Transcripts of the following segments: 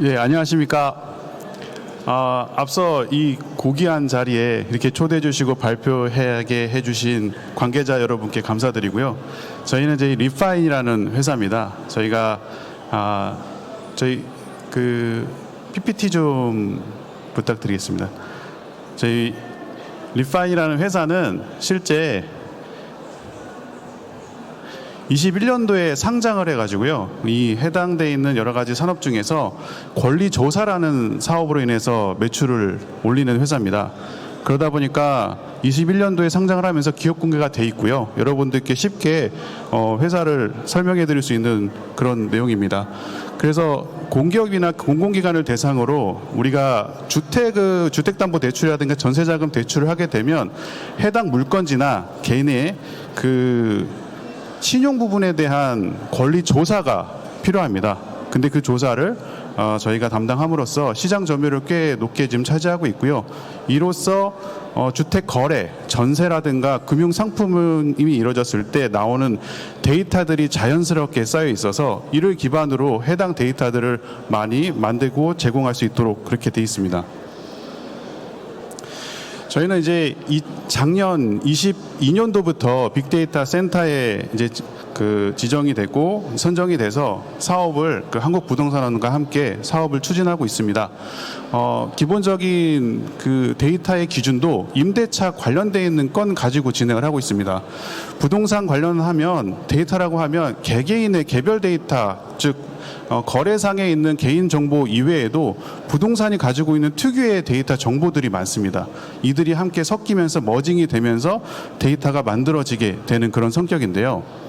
예, 안녕하십니까. 아, 앞서 이 고귀한 자리에 이렇게 초대해 주시고 발표하게 해 주신 관계자 여러분께 감사드리고요. 저희는 이제 리파인이라는 회사입니다. 저희가 아, 저희 그 PPT 좀 부탁드리겠습니다. 저희 리파인이라는 회사는 실제 21년도에 상장을 해가지고요. 이 해당돼 있는 여러 가지 산업 중에서 권리 조사라는 사업으로 인해서 매출을 올리는 회사입니다. 그러다 보니까 21년도에 상장을 하면서 기업 공개가 돼 있고요. 여러분들께 쉽게 어, 회사를 설명해 드릴 수 있는 그런 내용입니다. 그래서 공기업이나 공공기관을 대상으로 우리가 주택 그 주택담보 대출이라든가 전세자금 대출을 하게 되면 해당 물건지나 개인의 그 신용 부분에 대한 권리 조사가 필요합니다. 근데 그 조사를 어, 저희가 담당함으로써 시장 점유율을 꽤 높게 지금 차지하고 있고요. 이로써 어, 주택 거래, 전세라든가 금융 상품이 이루어졌을 때 나오는 데이터들이 자연스럽게 쌓여 있어서 이를 기반으로 해당 데이터들을 많이 만들고 제공할 수 있도록 그렇게 돼 있습니다. 저희는 이제 이 작년 22년도부터 빅데이터 센터에 이제 그 지정이 되고 선정이 돼서 사업을 그 한국 부동산원과 함께 사업을 추진하고 있습니다. 어, 기본적인 그 데이터의 기준도 임대차 관련돼 있는 건 가지고 진행을 하고 있습니다. 부동산 관련하면 데이터라고 하면 개개인의 개별 데이터 즉 어, 거래상에 있는 개인 정보 이외에도 부동산이 가지고 있는 특유의 데이터 정보들이 많습니다. 이들이 함께 섞이면서 머징이 되면서 데이터가 만들어지게 되는 그런 성격인데요.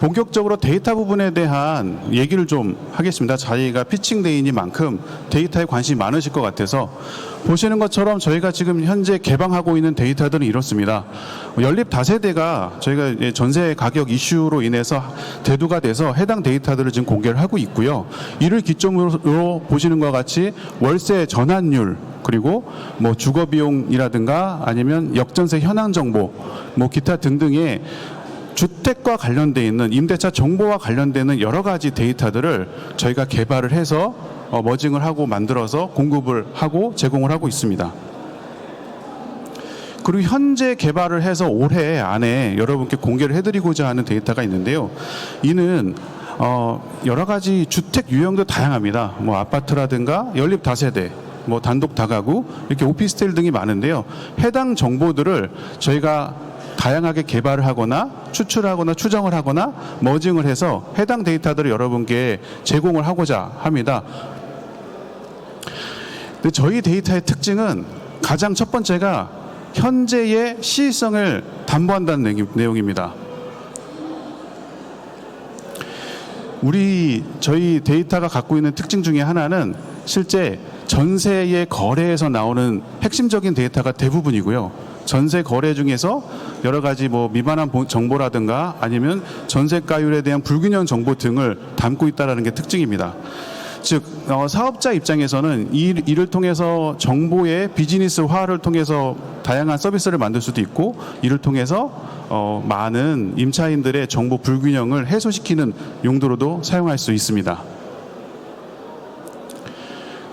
본격적으로 데이터 부분에 대한 얘기를 좀 하겠습니다. 저희가 피칭데이니만큼 데이터에 관심이 많으실 것 같아서 보시는 것처럼 저희가 지금 현재 개방하고 있는 데이터들은 이렇습니다. 연립 다세대가 저희가 전세 가격 이슈로 인해서 대두가 돼서 해당 데이터들을 지금 공개를 하고 있고요. 이를 기점으로 보시는 것 같이 월세 전환율 그리고 뭐 주거 비용이라든가 아니면 역전세 현황 정보 뭐 기타 등등의 주택과 관련돼 있는 임대차 정보와 관련되는 여러 가지 데이터들을 저희가 개발을 해서 어, 머징을 하고 만들어서 공급을 하고 제공을 하고 있습니다. 그리고 현재 개발을 해서 올해 안에 여러분께 공개를 해드리고자 하는 데이터가 있는데요. 이는 어, 여러 가지 주택 유형도 다양합니다. 뭐 아파트라든가 연립 다세대, 뭐 단독 다가구 이렇게 오피스텔 등이 많은데요. 해당 정보들을 저희가 다양하게 개발을 하거나 추출하거나 추정을 하거나 머징을 해서 해당 데이터들을 여러분께 제공을 하고자 합니다. 근데 저희 데이터의 특징은 가장 첫 번째가 현재의 시의성을 담보한다는 내용- 내용입니다. 우리 저희 데이터가 갖고 있는 특징 중에 하나는 실제 전세의 거래에서 나오는 핵심적인 데이터가 대부분이고요. 전세 거래 중에서 여러 가지 뭐 미반한 보- 정보라든가 아니면 전세가율에 대한 불균형 정보 등을 담고 있다라는 게 특징입니다. 즉 어, 사업자 입장에서는 이, 이를 통해서 정보의 비즈니스화를 통해서 다양한 서비스를 만들 수도 있고 이를 통해서 어, 많은 임차인들의 정보 불균형을 해소시키는 용도로도 사용할 수 있습니다.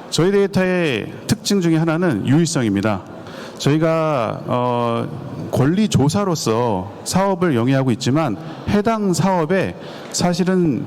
저희 데이터의 특징 중에 하나는 유일성입니다. 저희가 어, 권리 조사로서 사업을 영위하고 있지만 해당 사업에 사실은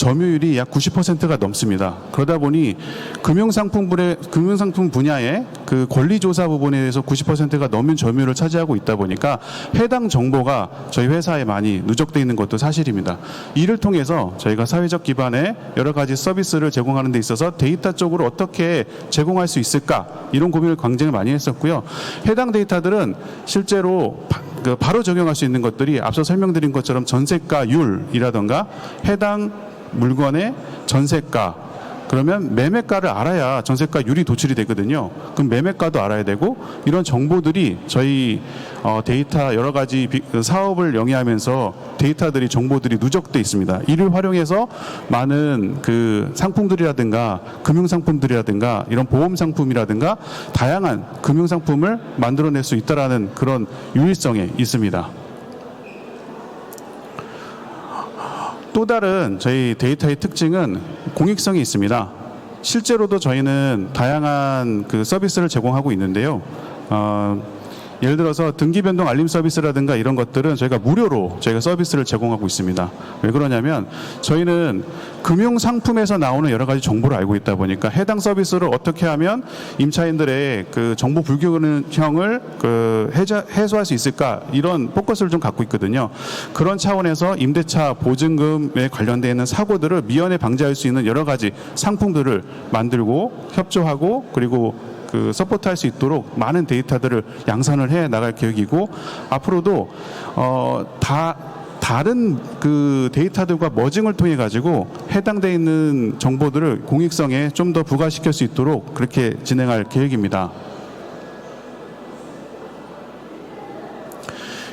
점유율이 약 90%가 넘습니다. 그러다 보니 금융상품 분야, 금융상품 분야의 그 권리조사 부분에 대해서 90%가 넘는 점유율을 차지하고 있다 보니까 해당 정보가 저희 회사에 많이 누적돼 있는 것도 사실입니다. 이를 통해서 저희가 사회적 기반의 여러 가지 서비스를 제공하는 데 있어서 데이터 쪽으로 어떻게 제공할 수 있을까 이런 고민을 굉장히 많이 했었고요. 해당 데이터들은 실제로 바, 그 바로 적용할 수 있는 것들이 앞서 설명드린 것처럼 전세가율이라던가 해당 물건의 전세가 그러면 매매가를 알아야 전세가율이 도출이 되거든요. 그럼 매매가도 알아야 되고 이런 정보들이 저희 어, 데이터 여러 가지 비- 그 사업을 영위하면서 데이터들이 정보들이 누적돼 있습니다. 이를 활용해서 많은 그 상품들이라든가 금융 상품들이라든가 이런 보험 상품이라든가 다양한 금융 상품을 만들어낼 수 있다라는 그런 유일성에 있습니다. 또 다른 저희 데이터의 특징은 공익성이 있습니다. 실제로도 저희는 다양한 그 서비스를 제공하고 있는데요. 어, 예를 들어서 등기 변동 알림 서비스라든가 이런 것들은 저희가 무료로 저희가 서비스를 제공하고 있습니다. 왜 그러냐면 저희는 금융 상품에서 나오는 여러 가지 정보를 알고 있다 보니까 해당 서비스를 어떻게 하면 임차인들의 그 정보 불균형을 그 해자, 해소할 수 있을까 이런 포커스를 좀 갖고 있거든요. 그런 차원에서 임대차 보증금에 관련되어 있는 사고들을 미연에 방지할 수 있는 여러 가지 상품들을 만들고 협조하고 그리고 그 서포트할 수 있도록 많은 데이터들을 양산을 해 나갈 계획이고 앞으로도 어다 다른 그 데이터들과 머징을 통해 가지고 해당돼 있는 정보들을 공익성에 좀 더 부과시킬 수 있도록 그렇게 진행할 계획입니다.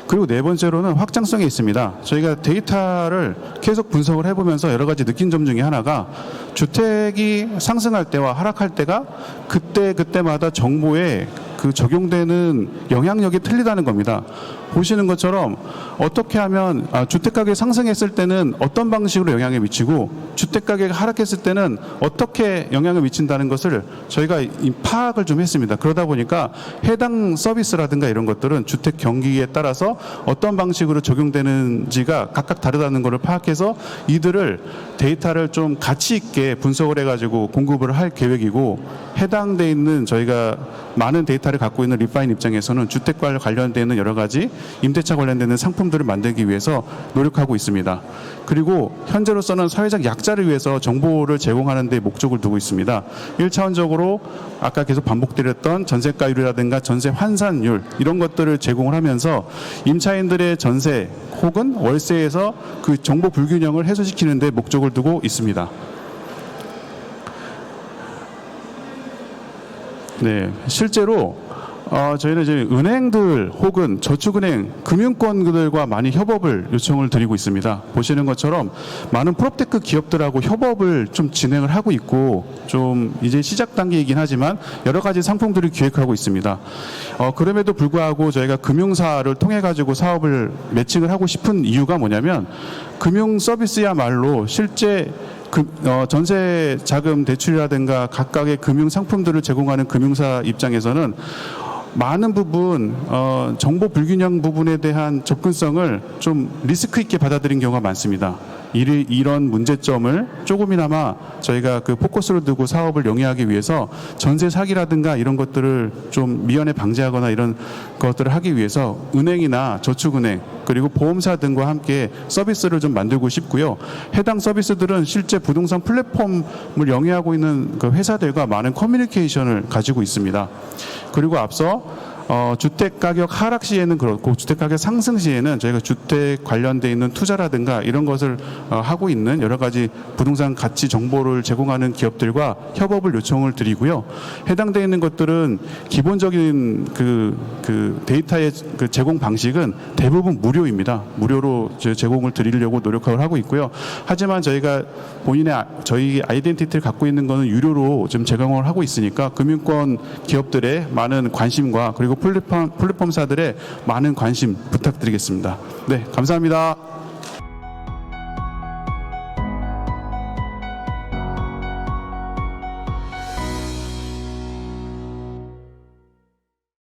그리고 네 번째로는 확장성이 있습니다. 저희가 데이터를 계속 분석을 해보면서 여러 가지 느낀 점 중에 하나가 주택이 상승할 때와 하락할 때가 그때 그때마다 정보에 그 적용되는 영향력이 틀리다는 겁니다. 보시는 것처럼 어떻게 하면 아, 주택 가격이 상승했을 때는 어떤 방식으로 영향을 미치고 주택 가격이 하락했을 때는 어떻게 영향을 미친다는 것을 저희가 이 파악을 좀 했습니다. 그러다 보니까 해당 서비스라든가 이런 것들은 주택 경기에 따라서 어떤 방식으로 적용되는지가 각각 다르다는 것을 파악해서 이들을 데이터를 좀 가치 있게 분석을 해가지고 공급을 할 계획이고 해당돼 있는 저희가 많은 데이터 를 갖고 있는 리파인 입장에서는 주택과 관련되는 여러 가지 임대차 관련되는 상품들을 만들기 위해서 노력하고 있습니다. 그리고 현재로서는 사회적 약자를 위해서 정보를 제공하는 데 목적을 두고 있습니다. 1차원적으로 아까 계속 반복드렸던 전세가율이라든가 전세 환산율 이런 것들을 제공을 하면서 임차인들의 전세 혹은 월세에서 그 정보 불균형을 해소시키는 데 목적을 두고 있습니다. 네, 실제로 어, 저희는 이제 은행들 혹은 저축은행, 금융권들과 많이 협업을 요청을 드리고 있습니다. 보시는 것처럼 많은 프로테크 기업들하고 협업을 좀 진행을 하고 있고 좀 이제 시작 단계이긴 하지만 여러 가지 상품들을 기획하고 있습니다. 어, 그럼에도 불구하고 저희가 금융사를 통해 가지고 사업을 매칭을 하고 싶은 이유가 뭐냐면 금융 서비스야말로 실제 그, 어, 전세 자금 대출이라든가 각각의 금융 상품들을 제공하는 금융사 입장에서는 많은 부분 어, 정보 불균형 부분에 대한 접근성을 좀 리스크 있게 받아들인 경우가 많습니다. 이, 이런 문제점을 조금이나마 저희가 그 포커스를 두고 사업을 영위하기 위해서 전세 사기라든가 이런 것들을 좀 미연에 방지하거나 이런 것들을 하기 위해서 은행이나 저축은행 그리고 보험사 등과 함께 서비스를 좀 만들고 싶고요. 해당 서비스들은 실제 부동산 플랫폼을 영위하고 있는 그 회사들과 많은 커뮤니케이션을 가지고 있습니다. 그리고 앞서 어, 주택 가격 하락 시에는 그렇고 주택 가격 상승 시에는 저희가 주택 관련돼 있는 투자라든가 이런 것을 어, 하고 있는 여러 가지 부동산 가치 정보를 제공하는 기업들과 협업을 요청을 드리고요. 해당되어 있는 것들은 기본적인 그, 그 데이터의 그 제공 방식은 대부분 무료입니다. 무료로 제- 제공을 드리려고 노력을 하고 있고요. 하지만 저희가 본인의 아- 저희 아이덴티티를 갖고 있는 거는 유료로 지금 제공을 하고 있으니까 금융권 기업들의 많은 관심과 그리고 플랫폼 플랫폼사들의 많은 관심 부탁드리겠습니다. 네, 감사합니다.